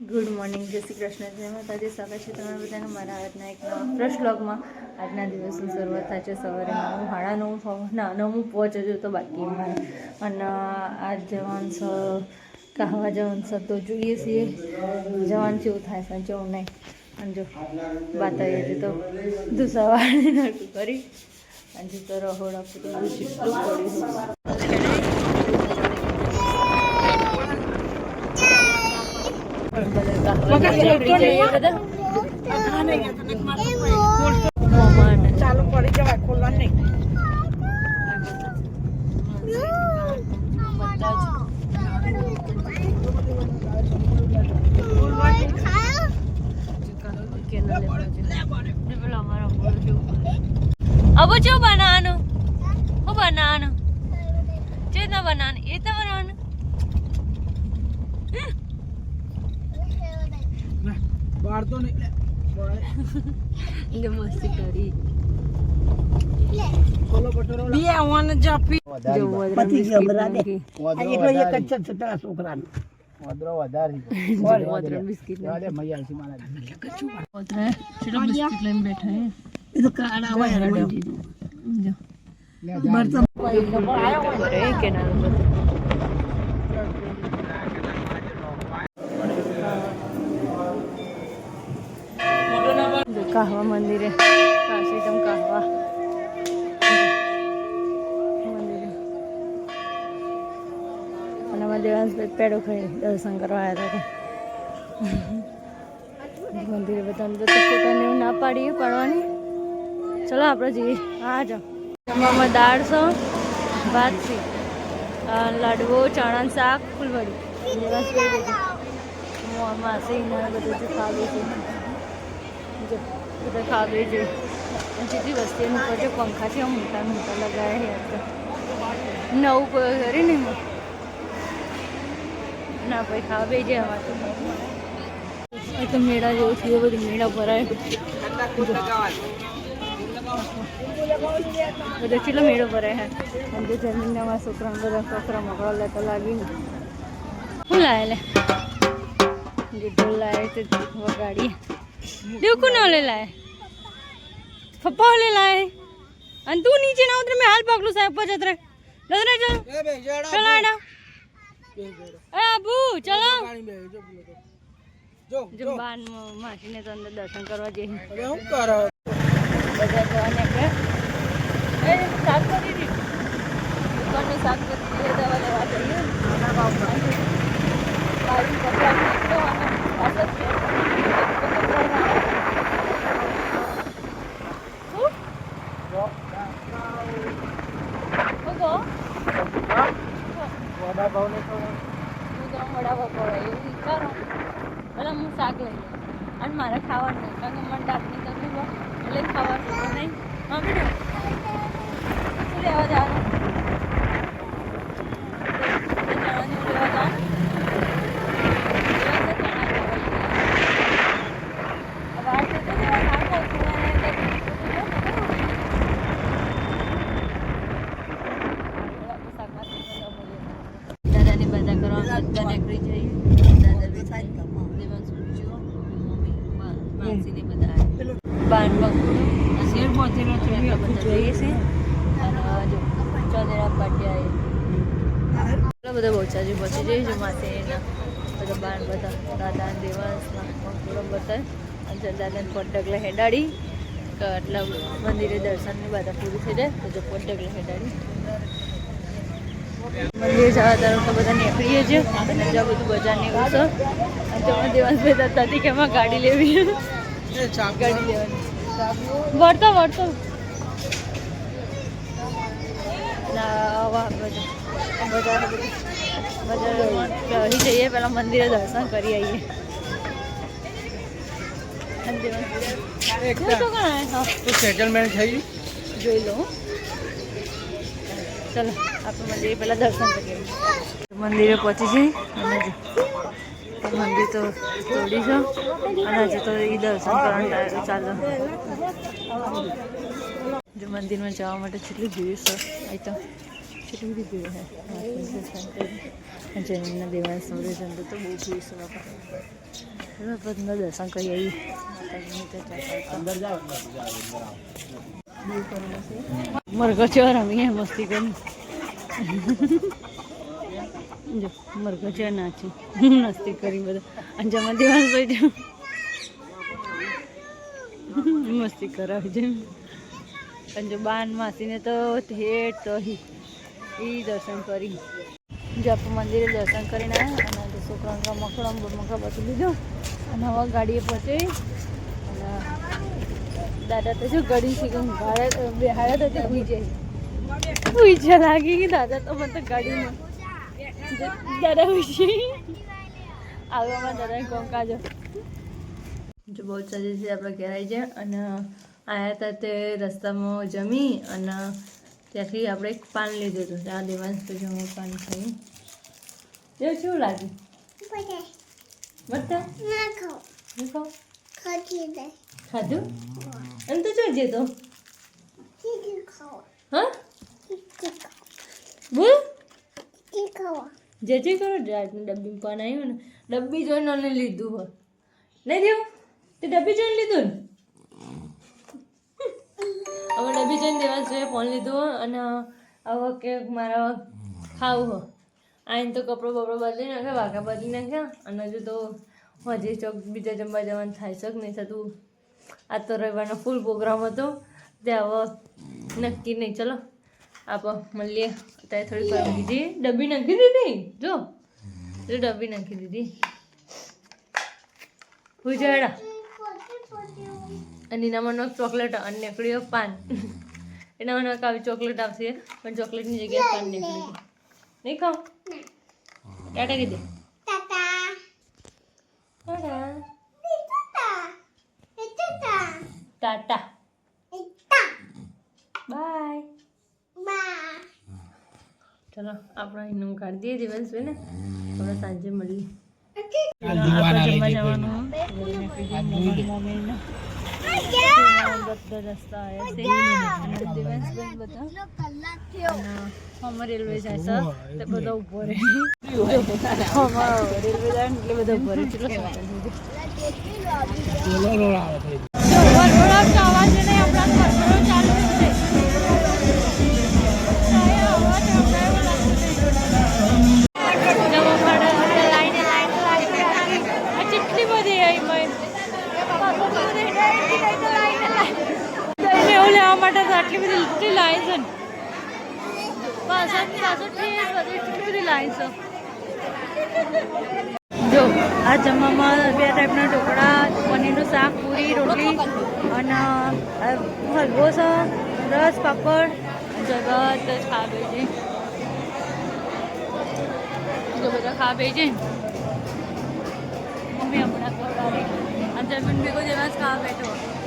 Good morning જય શ્રી કૃષ્ણ. જય માતાજી. સ્વાગત છે તમારા બધાને મારા આજના એક નવા ફ્રેશ બ્લોગમાં આજના દિવસની શરૂઆત થાય છે સવારે નવું, સાડા નવ ના નવમું પહોંચે હજુ તો બાકી અને આજ જવાનું સ કહવા જવાનું છે તો જોઈએ છીએ. જવાનું જેવું થાય છે જવું નહીં. અને જો આવી હતી તો સવારે નડકું કરી. અને જો તો રહોડા પૂરું પડ્યું ચાલુ પડી જવાય ખોલવા નહીં અબ જો બનાવવાનું હું બનાવવાનું જે રીતના બનાન એ રીતના બનાવવાનું બહાર તો નહીં એટલે મસ્તી કરી ખોલો પટોરો બે આવવાને જાપી જો વદરા બિસ્કિટ નાખી. એટલો એક જ છે છોટા છોકરાનો વદરા બિસ્કિટ નાખી. વદરા ચલો બિસ્કિટ લઈને બેઠા હે એ તો કાળા હોય હનુમાનજી જો બર્તન અરે કે નાનું બધું કાહવા મંદિરે. કાશીતમ કાહવા. અને અમારા દેવાંશભાઈ પેડો ખાઈ દર્શન કરવા આવ્યા હતા મંદિરે બધા અંદર ફોટાને એવું ના પાડીએ, પાડવાની. ચલો આપણે જઈએ. હા, જાઓ. જમવામાં દાળ છે ભાત છે લાડવો, ચણા શાક, ફૂલવડી. દેવાંશભાઈ બધું માસી ને બધું ખાવે છે. જો બધા ખાવે અને જેટલી વસ્તી એમ ઉપર જે પંખા છે મોટા મોટા લગાવ્યા છે. તો નવું કોઈ કરી ને ના ભાઈ, ખાવા જે અમારે તો. તો મેળા જેવું છે, એ બધું મેળા ભરાય. બધા કેટલો મેળો ભરાય હે? અને જે જમીનના માં છોકરા બધા છોકરા મકડા લેતા લાગીને. શું લાવે લે? જે ઢોલ લાવે તે વગાડીએ. દેવકુ ન લે લાય પપ્પા લે લાય અને તું નીચે ના ઉતરે મેં હાલ પગલું સાહેબ પર જતરે જતરે ચલ એ બે જડા ચલ આડા બે જડા એ આબુ ચલો જો બોલો તો. જો જો બાન માસીને તો અંદર દર્શન કરવા જઈએ હવે હું કરો બધા જવા નીકળે એ શાક કરી દીધું દુકાનનું શાક કરી દીધું દવા લેવા જઈએ નાના બાપા બારી કપડા નીકળો અને પાછળ છે શું? કહો? વડા ભાવ તો હું તો વડાપાવ ખવડાવું એવું વિચારો એટલે હું શાક લઈ અને મારે ખાવાનું નહીં કારણ કે મને દાંતની તકલીફ એટલે ખાવાનું તો નહીં. મમ્મી શું લેવા જવાનું ચણાની લેવા જવાનું બહાર જતો રહેવા ના કહું છું અને દાદાની બધા નીકળી જઈએ દાદા બધા બાન બકુડો શેર પહોંચેલો છે બધા જઈએ અને જો ચોદેરા પાટિયા એટલા બધા પહોંચી જઈએ એના બધા દાદા દેવાંશના મકુડો બધા અને દાદાને પોટકલા હેડાડી તો આટલા મંદિરે દર્શનની બધા પૂરું થઈ જાય તો જો પોટકલા હેડાડી મંદિર જવા તરફ તો બધા નીકળીએ છીએ. બીજા બધું બજાર નીકળશો. છે અને તમે દેવાંશભાઈ દત્તા હતી કે એમાં ગાડી લેવી ગાડી લેવાની. વળતો વળતો. જઈએ પહેલાં મંદિરે દર્શન કરી આવીએ. સેટલમેન્ટ થઈ જોઈ લો ચલો, આપણે મંદિરે પહેલાં દર્શન કરીએ મંદિરે પહોંચી જઈ અને મંદિર તો તોડી છે. અને હજુ તો એ દર્શન કરવાનું ચાલે જો મંદિરમાં જવા માટે કેટલી ભીડ છે. અહીં તો કેટલી બધી ભીડ છે. જૈનના દેવાય સૌરે જંતુ તો બહુ ભીડ છે બાપા. દર્શન કરી આવી મરઘો છે મસ્તી કરી જો મરઘો છે. નાચી મસ્તી કરી બધા. અને જમા દેવાનું હોય મસ્તી કરાવી છે. અને જો બાન માસીને તો ઠેઠ તો હિ એ દર્શન કરી. જો આપણે મંદિરે દર્શન કરીને આવ્યા અને જો મકડમ મકડા મકડા બધું લીધું. અને હવે ગાડીએ પહોંચી. અને દાદા તો શું ગળી છે કે ભાડે બેહાડ્યા તો હુઈ જાય હુઈ છે લાગી કે દાદા તો મને તો ગાડીમાં. દાદા છે આવવામાં દાદા કોંકાજો જો બહુ સારી આપણે ઘેરાઈ છે અને આવ્યા હતા તે રસ્તામાં જમી અને ત્યાંથી આપણે એક પાન લીધું હતું. ત્યાં દેવાંશ તો જમું પાન ખાયું જો શું લાગ્યું બધા? ખાધું? અને તો જોઈ તો. હા? બોલ. જે જે કરો રાતની ડબ્બી પાન આવ્યું ને, ડબ્બી જોઈને અને લીધું હોય. નહીં દેવું? તે ડબ્બી જોઈને લીધું ને? હવે ડબ્બી જોઈને દેવાંશ જોઈએ, ફોન લીધું અને હવે કે મારા ખાવું હોય. આઈને તો કપડો બપડો બદલી નાખ્યા, વાઘા બદલી નાખ્યા, અને હજુ તો હજી ચોક બીજા જમવા જવાનું થાય છે કે નહીં થતું? આ તો રવિવારનો ફૂલ પ્રોગ્રામ હતો. તે હવે નક્કી નહીં. ચલો આપો મળીએ. અત્યારે થોડી વાર બીજી ડબ્બી નાખી દીધી? જો ડબ્બી નાખી દીધી. ઉજાડા. અને એના મનો ચોકલેટ અને નીકળ્યો પાન. એના મને આવી ચોકલેટ આવશે. પણ ચોકલેટની જગ્યાએ પાન નીકળી નહીં ખાવ? ટાટા. કીધે ટાટા બાય ચલો આપણે એનું કાઢી દઈએ દિવસ ને આપણે સાંજે મળીએ. જમવા જવાનું. બધા રસ્તા આવ્યા છે. દિવસભાઈ બધા. અમારે રેલવે જાય છે. તે બધા ઊભો રહે. અમારો રેલવે જાય એટલે બધા ઊભો રહે. ચલો વરઘોડો ચાલવા છે ને આપણા વરઘોડો ચાલુ છે કેટલી બધી આવી મેં એવું લેવા જો, આ જમવામાં બે ટાઈપના ઢોકળા, પનીરનું શાક, પૂરી, રોટલી અને હલવો છે, રસ, પાપડ. જગત જ ખાવા છે જો બધા ખાવે છે મમ્મી હમણાં ખવડાવે. અને જમીન ભેગો જેવા જ ખાવા બેઠો.